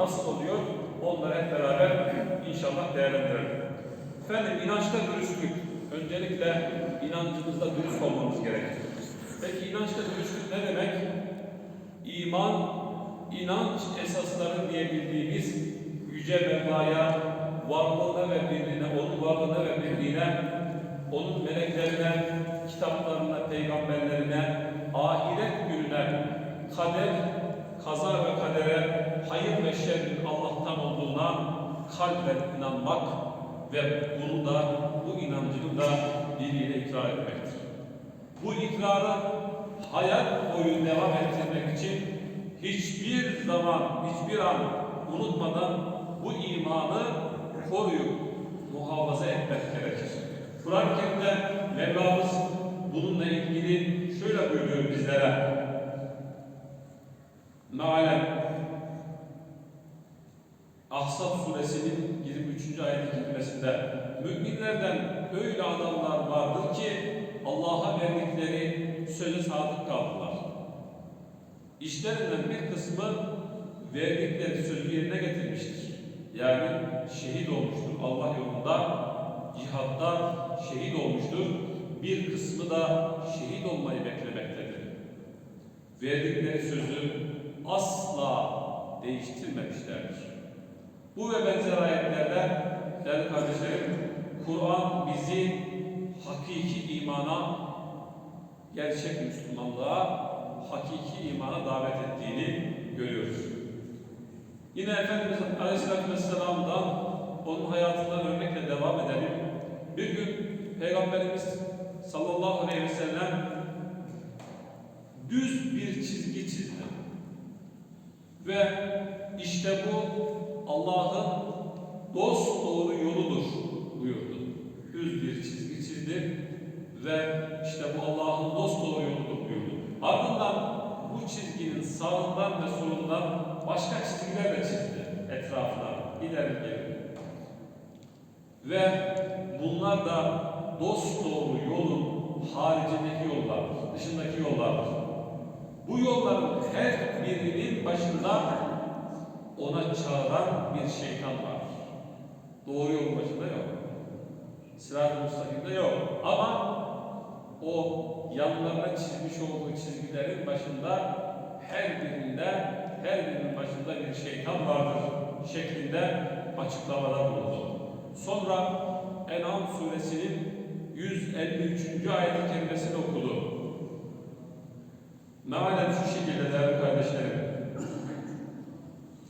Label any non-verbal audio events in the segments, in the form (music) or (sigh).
nasıl oluyor? Onları hep beraber inşallah değerlendirelim. Efendim inançta dürüstlük. Öncelikle inancımızda dürüst olmamız gerekir. Peki inançta dürüstlük ne demek? İman, inanç esasları diye bildiğimiz yüce Mevla'ya, varlığına ve birliğine, onun varlığına ve birliğine, onun meleklerine, kitaplarına, peygamberlerine, ahiret gününe, kader, kaza ve kadere, hayır ve şerrin Allah'tan olduğuna kalben inanmak ve bunu da, bu inancını da diliyle ikrar etmektir. Bu ikrarı hayat boyu devam ettirmek için hiçbir zaman, hiçbir an unutmadan bu imanı koruyup muhafaza etmek gerekir. Kur'an-ı Kerim'de Mevlamız bununla ilgili şöyle buyuruyor bizlere. Mealen Ahzab suresinin 23. ayet-i kerimesinde müminlerden öyle adamlar vardır ki Allah'a verdikleri söze sadık kaldılar. İşlerinden bir kısmı verdikleri sözü yerine getirmiştir. Yani şehit olmuştur Allah yolunda, cihatta şehit olmuştur. Bir kısmı da şehit olmayı beklemektedir. Verdikleri sözü asla değiştirmemişlerdir. Bu ve benzer ayetlerde değerli kardeşlerim, Kur'an bizi hakiki imana, gerçek Müslümanlığa, hakiki imana davet ettiğini görüyoruz. Yine Efendimiz Aleyhisselatü Vesselam'dan, onun hayatından örnekle devam edelim. Bir gün Peygamberimiz sallallahu aleyhi ve sellem düz bir çizgi çizdi. Ve işte bu Allah'ın dost doğru yoludur buyurdu. Düz bir çizgi çizdi ve işte bu Allah'ın dost doğru yoludur buyurdu. Ardından bu çizginin sağından ve solundan başka çizgiler de çizdi etrafına, ileri geri. Ve bunlar da dost doğru yolun haricindeki yollardır, dışındaki yollardır. Bu yolların her birinin başında ona çağıran bir şeytan var. Doğru yolun başında yok. Sırat-ı müstakimde yok. Ama o yanlarına çizmiş olduğu çizgilerin başında her birinde, her birinin başında bir şeytan vardır şeklinde açıklamada bulundu. Sonra En'am suresinin 153. ayet-i kerimesini okudu. Mealen şu şekilde değerli kardeşlerim.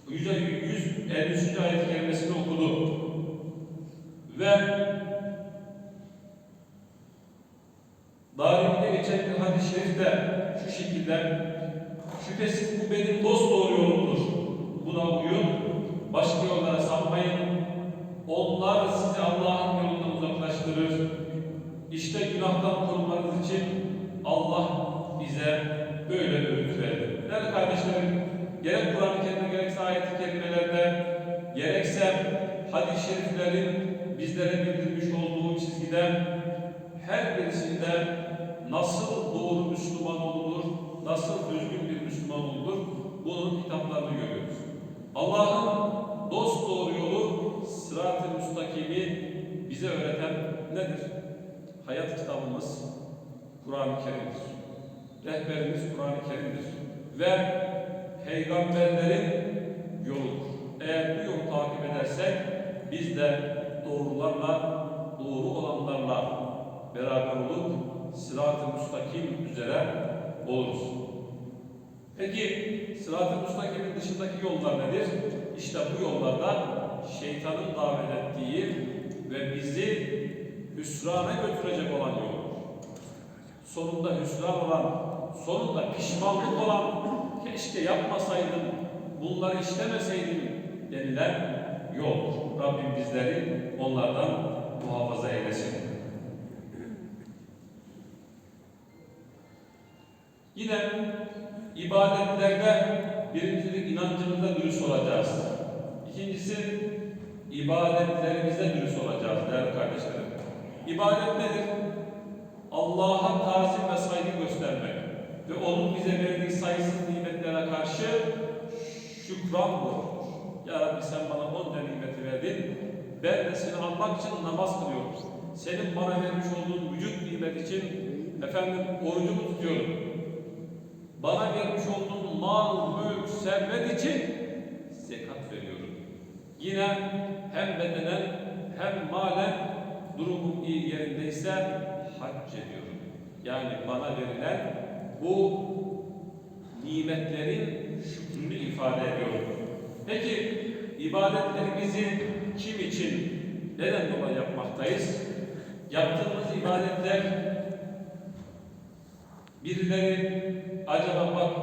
153. ayet-i kerimesini okudu. Ve Darimi'de geçen bir hadis-i şerifte şu şekilde şüphesiz bu benim dost doğru yolumdur. Buna uyun, başka yollara sapmayın. Onlar sizi Allah'ın yolundan uzaklaştırır. İşte günahtan korunmanız için Allah bize böyle öğüt verdi. Değerli kardeşlerim, gerek Kur'an-ı Kerim'de gerekse ayet-i kerimelerde, gerekse hadis-i şeriflerin bizlere bildirmiş olduğu çizgiden her birisinde nasıl doğru Müslüman olunur, nasıl düzgün bir Müslüman olunur, bunun kitaplarını görüyoruz. Allah'ın dost doğru yolu, sırat-ı müstakimi bize öğreten nedir? Hayat kitabımız Kur'an-ı Kerim'dir. Rehberimiz Kur'an-ı Kerim'dir. Ve peygamberlerin yoludur. Eğer bu yolu takip edersek biz de doğrularla, doğru olanlarla beraber olup sırat-ı müstakim üzere oluruz. Peki sırat-ı müstakimin dışındaki yollar nedir? İşte bu yollarda şeytanın davet ettiği ve bizi hüsrana götürecek olan yol. Sonunda hüsran olan, sonunda pişmanlık olan, keşke yapmasaydım, bunları işlemeseydim denilen yol. Rabbim bizleri onlardan muhafaza eylesin. Yine ibadetlerde birincilik inancımızda dürüst olacağız. İkincisi ibadetlerimizde dürüst olacağız değerli kardeşlerim. İbadet nedir? Allah'a tazim ve saygı göstermek ve onun bize verdiği sayısız nimetlere karşı şükran borçludur. Ya Rabbi sen bana onca nimeti verdin. Ben de seni almak için namaz kılıyorum. Senin bana vermiş olduğun vücut nimet için efendim orucumu tutuyorum. Bana vermiş olduğun mal, mülk, servet için zekat veriyorum. Yine hem bedenen hem malen durumum iyi yerindeyse hac ediyorum. Yani bana verilen bu nimetlerin şükrünü ifade ediyor. Peki ibadetlerimizi kim için, neden dolayı yapmaktayız? Yaptığımız ibadetler birileri acaba bak,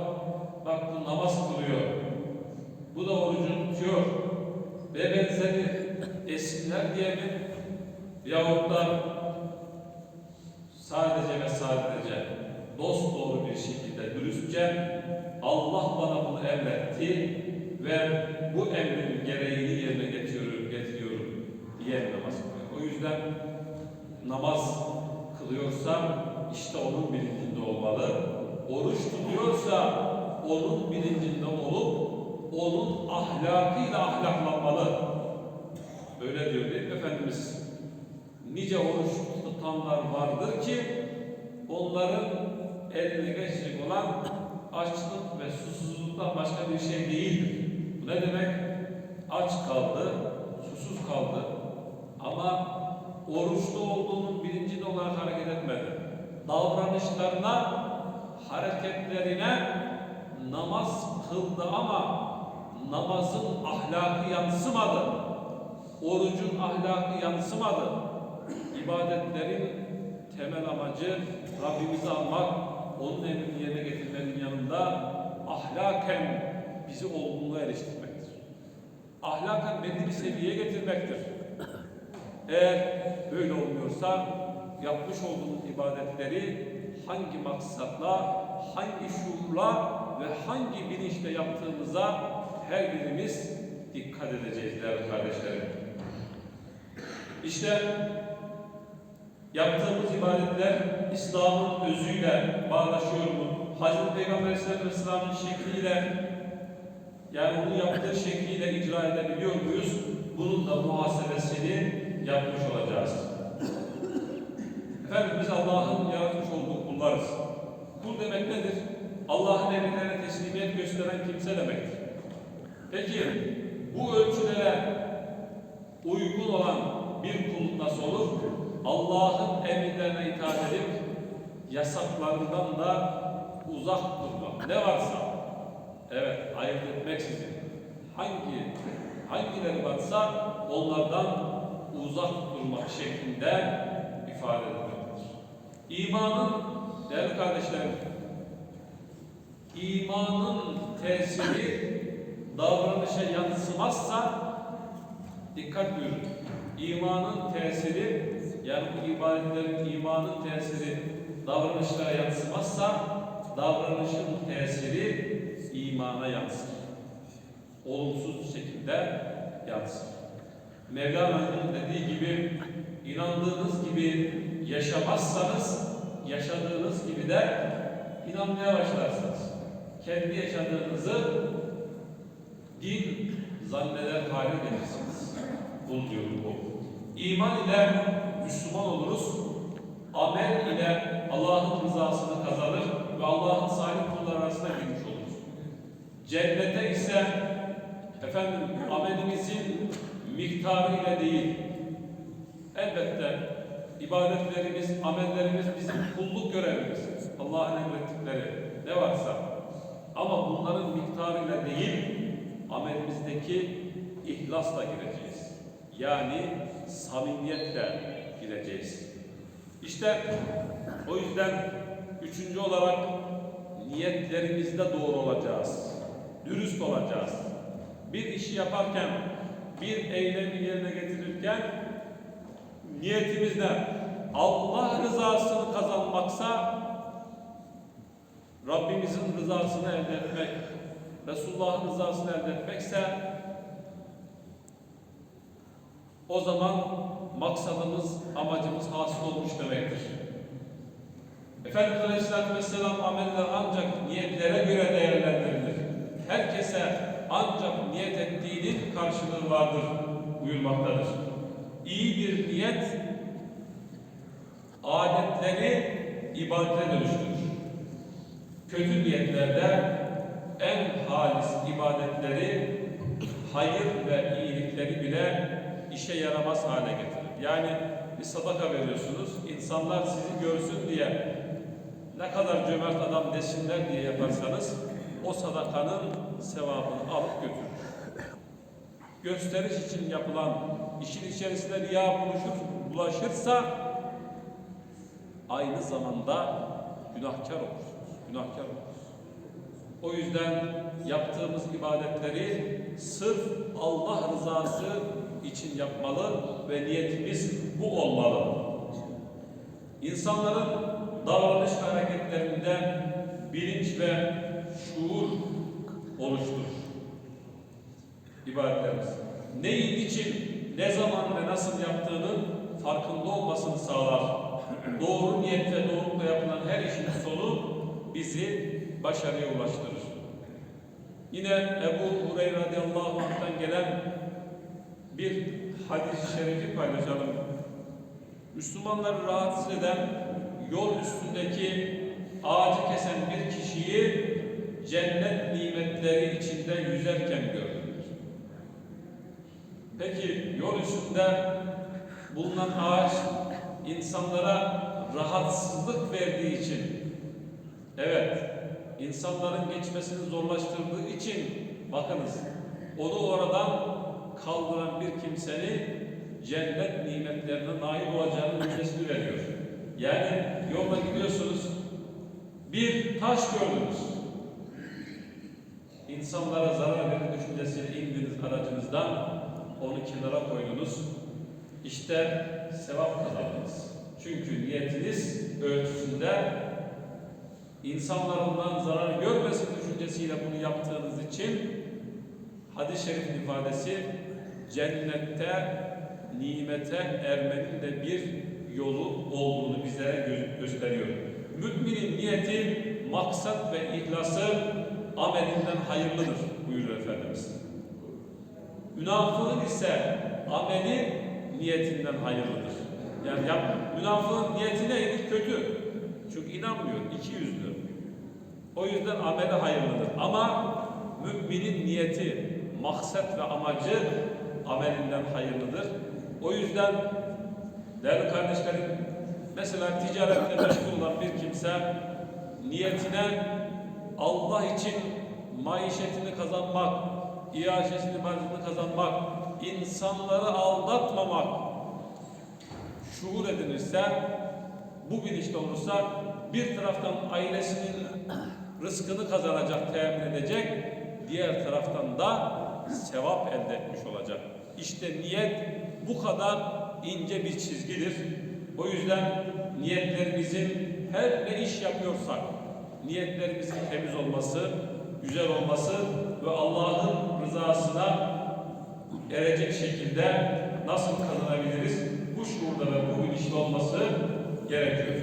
bak bu namaz kılıyor, bu da orucunu tutuyor ve benzeri esinler diye mi? Yahut da sadece ve sadece dost doğru bir şekilde dürüstçe Bunu emretti ve bu emrin gereğini yerine getiriyorum, getiriyorum diye namaz kılıyor. O yüzden namaz kılıyorsa işte onun bilincinde olmalı. Oruç tutuyorsa onun bilincinde olup onun ahlakıyla ahlaklanmalı. Öyle diyor değil mi Efendimiz? Nice oruç tutanlar vardır ki onların eline geçecek olan açlık ve susuzluktan başka bir şey değildir. Bu ne demek? Aç kaldı, susuz kaldı ama oruçlu olduğunun bilincinde olarak hareket etmedi. Davranışlarına, hareketlerine namaz kıldı ama namazın ahlakı yansımadı. Orucun ahlakı yansımadı. İbadetlerin temel amacı Rabbimizi almak, onun emrini yerine getirmenin yanında ahlaken bizi olgunluğa eriştirmektir. Ahlaken belli bir seviyeye getirmektir. Eğer böyle olmuyorsa yapmış olduğumuz ibadetleri hangi maksatla, hangi şuurla ve hangi bilinçle yaptığımıza her birimiz dikkat edeceğiz değerli kardeşlerim. İşte yaptığımız ibadetler İslam'ın özüyle bağdaşıyor mu? Hazreti Peygamber Aleyhisselatü Vesselam'ın şekliyle yani onu yaptığı şekliyle icra edebiliyor muyuz? Bunun da muhasebesini yapmış olacağız. Efendim biz Allah'ın yaratmış olduğu kullarız. Kul demek nedir? Allah'ın emirlerine teslimiyet gösteren kimse demektir. Peki bu ölçülere uygun olan bir kul nasıl olur? Allah'ın emirlerine itaat edip yasaklarından da uzak durmak. Ne varsa evet ayırt etmeksizin hangi hangileri varsa onlardan uzak durmak şeklinde ifade edilmektedir. İmanın değerli kardeşlerim imanın tesiri davranışa yansımazsa dikkat buyurun. İmanın tesiri yani bu ibadetlerin imanın tesiri davranışlara yansımazsa davranışın tesiri imana yansır. Olumsuz şekilde yansır. Mevlana'nın dediği gibi inandığınız gibi yaşamazsanız yaşadığınız gibi de inanmaya başlarsınız. Kendi yaşadığınızı din zanneder hale gelirsiniz. Bunu diyor bu. İman ile Müslüman oluruz. Amel ile Allah'ın rızasını kazanır ve Allah'ın salih kulları arasına girmiş oluruz. Cennete ise efendim amelimizin miktarı ile değil. Elbette ibadetlerimiz, amellerimiz bizim kulluk görevimiz. Allah'ın emrettikleri ne varsa. Ama bunların miktarıyla değil, amelimizdeki ihlasla gireceğiz. Yani samimiyetle gireceğiz. İşte o yüzden üçüncü olarak niyetlerimizde doğru olacağız. Dürüst olacağız. Bir işi yaparken, bir eylemi yerine getirirken niyetimizde Allah rızasını kazanmaksa Rabbimizin rızasını elde etmek, Resulullah'ın rızasını elde etmekse o zaman maksadımız, amacımız hasıl olmuş demektir. Efendimiz Aleyhisselatü Vesselam ameller ancak niyetlere göre değerlendirilir. Herkese ancak niyet ettiğinin karşılığı vardır buyurmaktadır. İyi bir niyet adetleri ibadete dönüştürür. Kötü niyetlerde en halis ibadetleri, hayır ve iyilikleri bile işe yaramaz hale getirir. Yani bir sadaka veriyorsunuz, insanlar sizi görsün diye ne kadar cömert adam desinler diye yaparsanız o sadakanın sevabını alıp götürür. Gösteriş için yapılan işin içerisinde riya buluşur, bulaşırsa aynı zamanda günahkar olursunuz. Günahkar olursunuz. O yüzden yaptığımız ibadetleri sırf Allah rızası için yapmalı ve niyetimiz bu olmalı. İnsanların davranış hareketlerinde bilinç ve şuur oluşturur. İbadetlerimiz. Neyin için, ne zaman ve nasıl yaptığının farkında olmasını sağlar. (clears throat) Doğru niyetle, doğrulukla yapılan her işin sonu bizi başarıya ulaştırır. Yine Ebu Hureyre radıyallahu anh'tan gelen bir hadis-i şerifi paylaşalım. Müslümanları rahatsız eden yol üstündeki ağacı kesen bir kişiyi cennet nimetleri içinde yüzerken gördüm. Peki yol üstünde bulunan ağaç insanlara rahatsızlık verdiği için evet insanların geçmesini zorlaştırdığı için bakınız onu oradan kaldıran bir kimsenin cennet nimetlerine nail olacağını müjdesini veriyor. Yani yolda gidiyorsunuz bir taş gördünüz. İnsanlara zarar verir düşüncesiyle indiniz aracınızdan onu kenara koydunuz. İşte sevap kazandınız. Çünkü niyetiniz ölçüsünde insanlarından zarar görmesin düşüncesiyle bunu yaptığınız için hadis-i şerifin ifadesi cennette nimete ermenin de bir yolu olduğunu gö- gösteriyor. Müminin niyeti, maksat ve ihlası amelinden hayırlıdır buyuruyor Efendimiz. Münafığın ise ameli niyetinden hayırlıdır. Yani yap, münafığın niyeti neydi? Kötü. Çünkü inanmıyor, iki yüzlü. O yüzden ameli hayırlıdır. Ama müminin niyeti, maksat ve amacı amelinden hayırlıdır. O yüzden değerli kardeşlerim, mesela ticaretle meşgul olan bir kimse niyetine Allah için maişetini kazanmak, iaşesini, marzını kazanmak, insanları aldatmamak şuur edinirse, bu bilinçte olursa bir taraftan ailesinin rızkını kazanacak, temin edecek, diğer taraftan da sevap elde etmiş olacak. İşte niyet bu kadar ince bir çizgidir. O yüzden niyetlerimizin her ne iş yapıyorsak, niyetlerimizin temiz olması, güzel olması ve Allah'ın rızasına erecek şekilde nasıl kazanabiliriz? Bu şuurda ve bu bilinçli olması gerekiyor.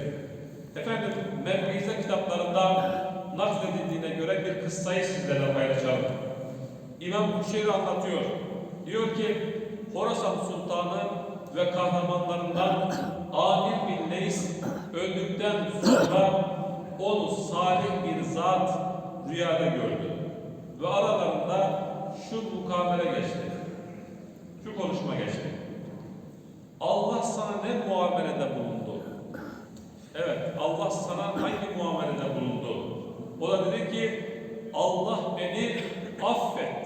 Efendim, Mevkize kitaplarında nakledildiğine göre bir kıssayı sizlerle paylaşalım. İmam Kuşeyri anlatıyor. Diyor ki, Horasan Sultanı ve kahramanlarından Amir bin Leys öldükten sonra onu salih bir zat rüyada gördü. Ve aralarında şu mukabele geçti. Şu konuşma geçti. Allah sana ne muamelede bulundu? Evet, Allah sana hangi muamelede bulundu? O da dedi ki, Allah beni affet.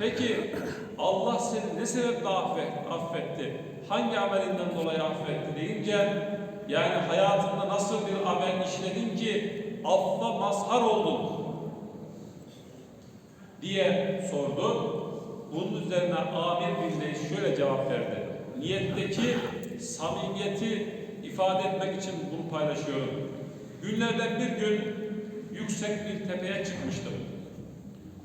Peki, Allah seni ne sebeple affet, affetti? Hangi amelinden dolayı affetti deyince, yani hayatında nasıl bir amel işledin ki affa mazhar oldun? diye sordu. Bunun üzerine Amir bin şöyle cevap verdi. Niyetteki samimiyeti ifade etmek için bunu paylaşıyorum. Günlerden bir gün yüksek bir tepeye çıkmıştım.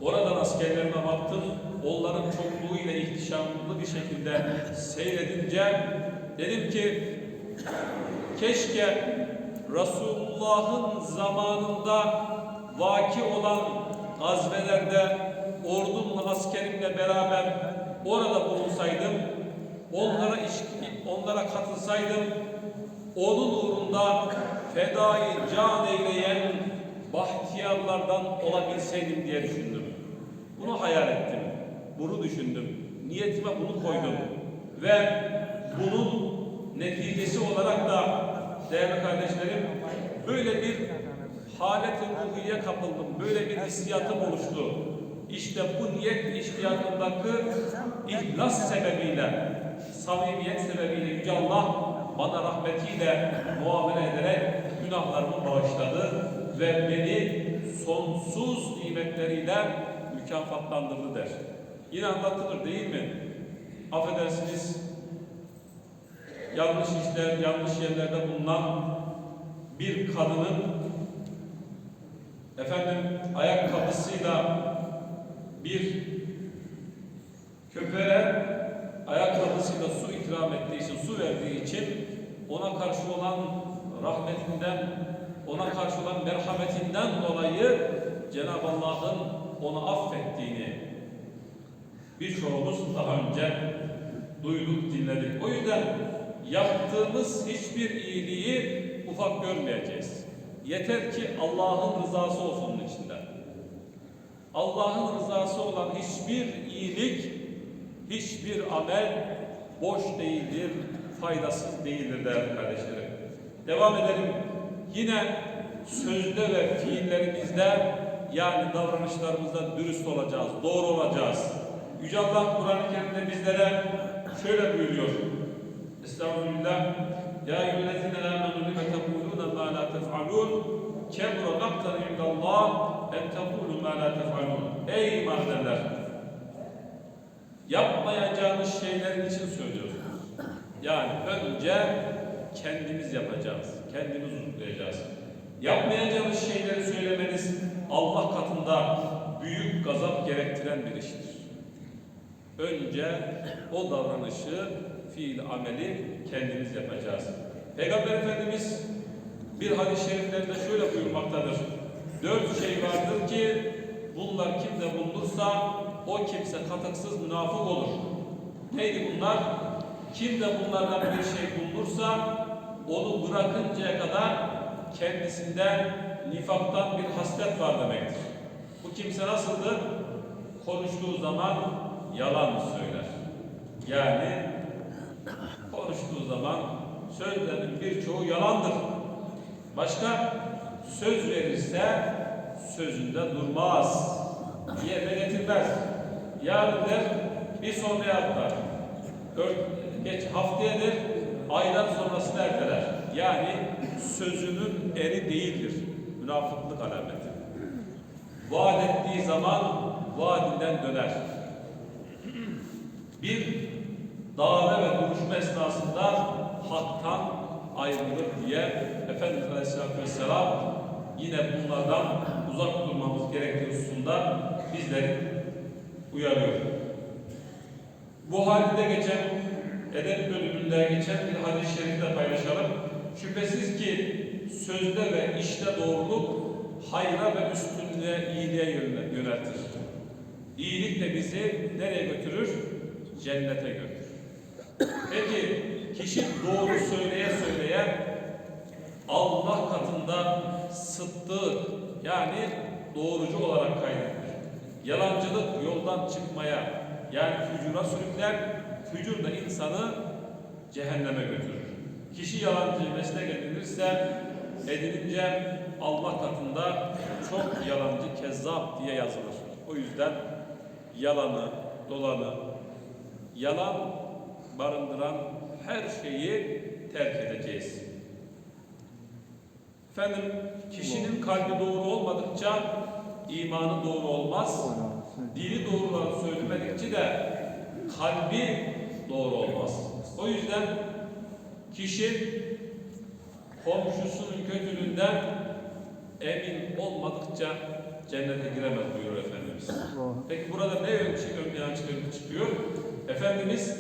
Oradan askerlerime baktım. Onların çokluğu ile ihtişamlı bir şekilde seyredince dedim ki keşke Resulullah'ın zamanında vaki olan gazvelerde ordumla, askerimle beraber orada bulunsaydım, onlara iş, onlara katılsaydım, onun uğrunda fedai can eyleyen bahtiyarlardan olabilseydim diye düşündüm. Bunu hayal ettim. Bunu düşündüm. Niyetime bunu koydum. Ve bunun neticesi olarak da değerli kardeşlerim böyle bir halet-i ruhiye kapıldım. Böyle bir hissiyatım oluştu. İşte bu niyet iştiyakındaki ihlas sebebiyle, samimiyet sebebiyle Yüce Allah bana rahmetiyle muamele ederek günahlarımı bağışladı ve beni sonsuz nimetleriyle mükafatlandırdı der. Yine anlatılır değil mi? Affedersiniz, yanlış işler, yanlış yerlerde bulunan bir kadının efendim ayakkabısıyla bir köpeğe ayakkabısıyla su ikram ettiği için, su verdiği için ona karşı olan rahmetinden, ona karşı olan merhametinden dolayı Cenab-ı Allah'ın onu affettiğini birçoğumuz daha önce duyduk, dinledik. O yüzden yaptığımız hiçbir iyiliği ufak görmeyeceğiz. Yeter ki Allah'ın rızası olsun onun içinde. Allah'ın rızası olan hiçbir iyilik, hiçbir amel boş değildir, faydasız değildir değerli kardeşlerim. Devam edelim. Yine sözde ve fiillerimizde yani davranışlarımızda dürüst olacağız, doğru olacağız. Yüce Allah Kur'an-ı Kerim'de bizlere şöyle buyuruyor. Estağfirullah. Ya eyyühellezine amenu lime tekulûne mâ lâ tef'alûn kebura maktan indallah en tekulû mâ lâ tef'alûn. Ey iman! Yapmayacağınız şeylerin için söylüyorsunuz. Yani önce kendimiz yapacağız, kendimiz unutmayacağız. Yapmayacağınız şeyleri söylemeniz Allah katında büyük gazap gerektiren bir iştir. Önce o davranışı, fiil, ameli kendimiz yapacağız. Peygamber Efendimiz bir hadis-i şeriflerinde şöyle buyurmaktadır. Dört şey vardır ki bunlar kimde bulunursa o kimse katıksız münafık olur. Neydi bunlar? Kimde bunlardan bir şey bulunursa onu bırakıncaya kadar kendisinde nifaktan bir haslet var demektir. Bu kimse nasıldır? Konuştuğu zaman yalan söyler. Yani konuştuğu zaman sözlerin birçoğu yalandır. Başka söz verirse sözünde durmaz. Yerine getirmez. Yarın der bir sonraya atlar. Dört, geç haftaya der aydan sonrasını erteler. Yani sözünün eri değildir. Münafıklık alameti. Vaat ettiği zaman vaadinden döner. Bir dava ve duruşma esnasında haktan ayrılır diye Efendimiz Aleyhisselatü Vesselam yine bunlardan uzak durmamız gerektiği hususunda bizleri uyarıyor. Bu halinde geçen edep bölümünde geçen bir hadis-i şerifte paylaşalım. Şüphesiz ki sözde ve işte doğruluk hayra ve üstünlüğe, iyiliğe yönel- yöneltir. İyilik de bizi nereye götürür? Cennete götürür. Peki kişi doğru söyleye söyleye Allah katında sıddık yani doğrucu olarak kaydedilir. Yalancılık yoldan çıkmaya yani fücura sürükler, fücur da insanı cehenneme götürür. Kişi yalancı meslek edinirse edinince Allah katında çok yalancı kezzap diye yazılır. O yüzden yalanı, dolanı, yalan barındıran her şeyi terk edeceğiz. Efendim, kişinin kalbi doğru olmadıkça imanı doğru olmaz. Dili doğru olan söylemedikçe de kalbi doğru olmaz. O yüzden kişi komşusunun kötülüğünden emin olmadıkça cennete giremez buyuruyor Efendimiz. Peki burada ne şey, ön plana çıkıyor-? Efendimiz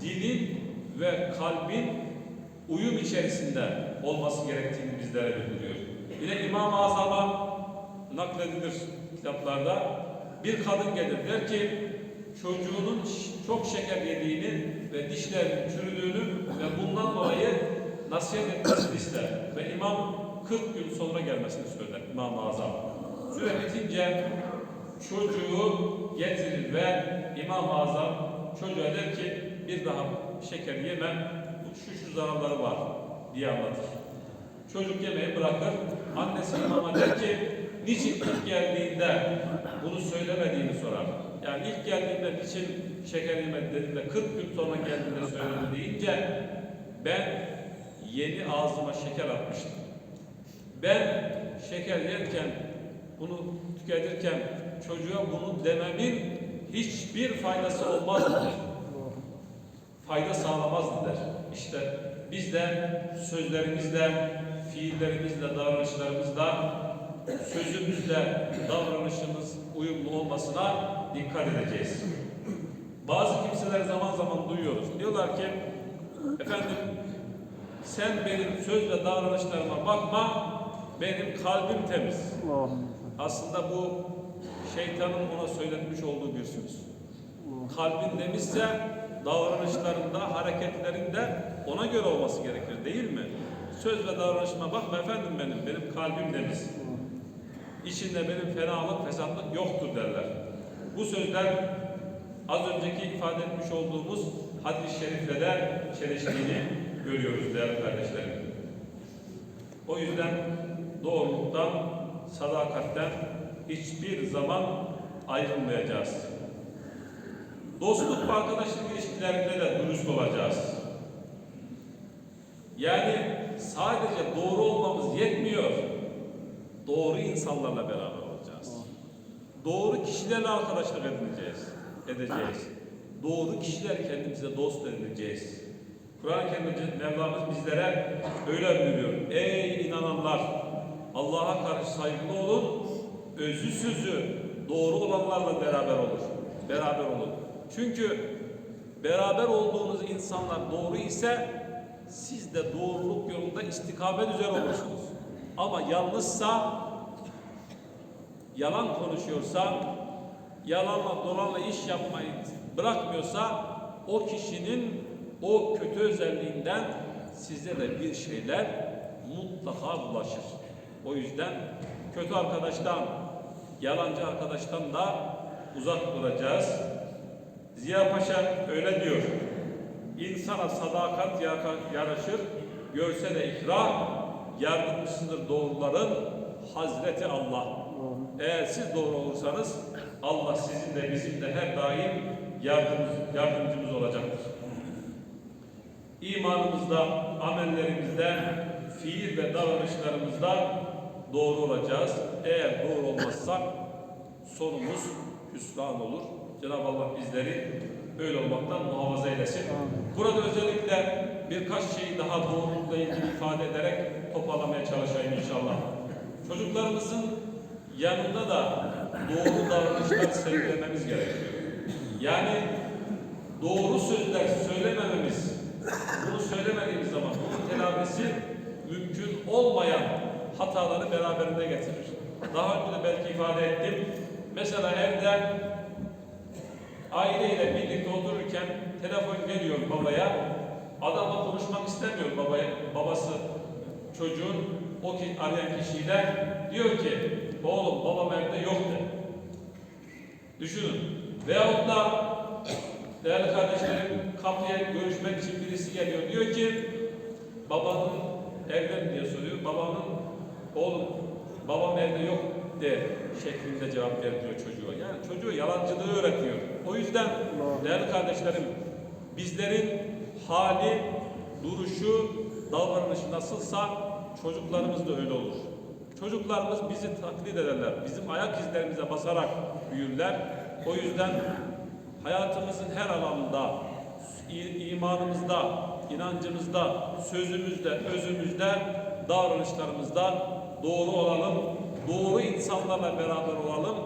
dilin ve kalbin uyum içerisinde olması gerektiğini bizlere bildiriyor. Yine İmam-ı Azam'a nakledilir kitaplarda. bir kadın gelir der ki çocuğunun çok şeker yediğini ve dişlerinin çürüdüğünü ve bundan dolayı nasihat etmesini ister. Ve imam 40 gün sonra gelmesini söyler İmam-ı Azam. Süre bitince çocuğu getirir ve İmam-ı Azam çocuğa der ki bir daha şeker yeme, şu şu zararları var diye anlatır. Çocuk yemeği bırakır. Annesi imama der ki niçin ilk geldiğinde bunu söylemediğini sorar. Yani ilk geldiğinde niçin şeker yemedi dediğinde 40 gün sonra geldiğinde söyledi deyince ben yeni ağzıma şeker atmıştım. Ben şeker yerken bunu tüketirken çocuğa bunu dememin hiçbir faydası olmazdı der fayda sağlamazdı der. İşte biz de sözlerimizle, fiillerimizle, davranışlarımızla, sözümüzle davranışımız uyumlu olmasına dikkat edeceğiz. Bazı kimseler zaman zaman duyuyoruz. Diyorlar ki, efendim sen benim söz ve davranışlarıma bakma, benim kalbim temiz. Aslında bu şeytanın ona söyletmiş olduğu bir söz. Kalbin temizse davranışlarında, hareketlerinde ona göre olması gerekir değil mi? Söz ve davranışıma bakma efendim benim, benim kalbim temiz. İçinde benim fenalık, fesatlık yoktur derler. Bu sözler az önceki ifade etmiş olduğumuz hadis-i şerifle de çeliştiğini görüyoruz değerli kardeşlerim. O yüzden doğruluktan, sadakatten hiçbir zaman ayrılmayacağız. Dostluk ve arkadaşlık ilişkilerinde de dürüst olacağız. Yani sadece doğru olmamız yetmiyor. Doğru insanlarla beraber olacağız. Doğru kişilerle arkadaşlık edeceğiz. edeceğiz. Doğru kişiler kendimize dost edineceğiz. Kur'an-ı Kerim'de Mevlamız bizlere öyle buyuruyor. Ey inananlar! Allah'a karşı saygılı olun. Özü sözü doğru olanlarla beraber olur. Beraber olun. Çünkü beraber olduğunuz insanlar doğru ise siz de doğruluk yolunda istikamet üzere olursunuz. Ama yalnızsa, yalan konuşuyorsa, yalanla dolanla iş yapmayı bırakmıyorsa o kişinin o kötü özelliğinden size de bir şeyler mutlaka bulaşır. O yüzden kötü arkadaştan, yalancı arkadaştan da uzak duracağız. Ziya Paşa öyle diyor. İnsana sadakat yaraşır, görse de ikram, yardımcısıdır doğruların Hazreti Allah. Eğer siz doğru olursanız Allah sizin de bizim de her daim yardımcımız, yardımcımız olacaktır. İmanımızda, amellerimizde, fiil ve davranışlarımızda doğru olacağız. Eğer doğru olmazsak sonumuz hüsran olur. Cenab-ı Allah bizleri böyle olmaktan muhafaza eylesin. Burada özellikle birkaç şeyi daha doğrulukla ilgili ifade ederek toparlamaya çalışayım inşallah. Çocuklarımızın yanında da doğru davranışlar sergilememiz gerekiyor. Yani doğru sözler söylemememiz, bunu söylemediğimiz zaman bunun telafisi mümkün olmayan hataları beraberinde getirir. Daha önce de belki ifade ettim. Mesela evde aileyle birlikte otururken telefon geliyor babaya. Adamla konuşmak istemiyor babaya, babası çocuğun o ki arayan kişiyle diyor ki oğlum babam evde yok de. Düşünün. Veyahut da değerli kardeşlerim kapıya görüşmek için birisi geliyor. Diyor ki babanın evde mi diye soruyor. Babanın oğlum babam evde yok de şeklinde cevap veriyor çocuğa. Yani çocuğu yalancılığı öğretiyor. O yüzden değerli kardeşlerim bizlerin hali, duruşu, davranışı nasılsa çocuklarımız da öyle olur. Çocuklarımız bizi taklit ederler. Bizim ayak izlerimize basarak büyürler. O yüzden hayatımızın her alanında, imanımızda, inancımızda, sözümüzde, özümüzde, davranışlarımızda doğru olalım. Doğru insanlarla beraber olalım.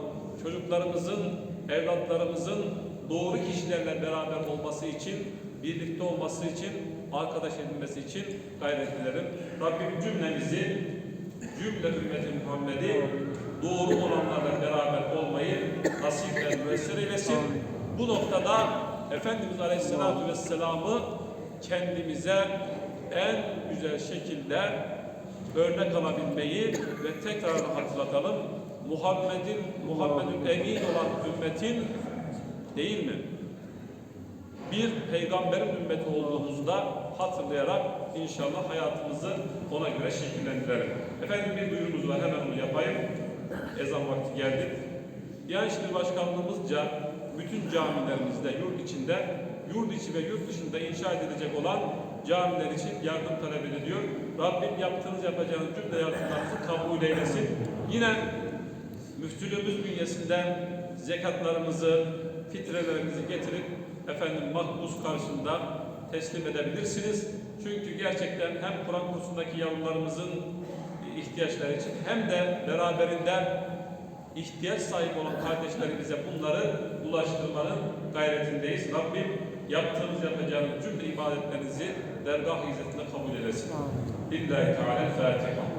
Çocuklarımızın, evlatlarımızın doğru kişilerle beraber olması için, birlikte olması için, arkadaş edinmesi için gayret ederim. Rabbim cümlemizi, cümle ümmeti Muhammed'i doğru olanlarla beraber olmayı nasip ve müessir eylesin. Bu noktada Efendimiz Aleyhisselatü Vesselam'ı kendimize en güzel şekilde örnek alabilmeyi ve tekrar hatırlatalım. Muhammed'in Muhammed'in emin olan ümmetin değil mi? Bir peygamberin ümmeti olduğumuzda hatırlayarak inşallah hayatımızı ona göre şekillendirelim. Efendim bir duyurumuz var hemen onu yapayım. Ezan vakti geldi. Diyanet İşleri Başkanlığımızca bütün camilerimizde, yurt içinde, yurt içi ve yurt dışında inşa edilecek olan camiler için yardım talep ediliyor. Rabbim yaptığınız yapacağınız cümle yardımlarınızı kabul eylesin. Yine müftülüğümüz bünyesinden zekatlarımızı, fitrelerimizi getirip efendim makbuz karşısında teslim edebilirsiniz. Çünkü gerçekten hem Kur'an kursundaki yavrularımızın ihtiyaçları için hem de beraberinde ihtiyaç sahibi olan kardeşlerimize bunları ulaştırmanın gayretindeyiz. Rabbim yaptığınız yapacağınız cümle ibadetlerinizi dergah izzetinde kabul eylesin. Lillahi Teala Fatiha.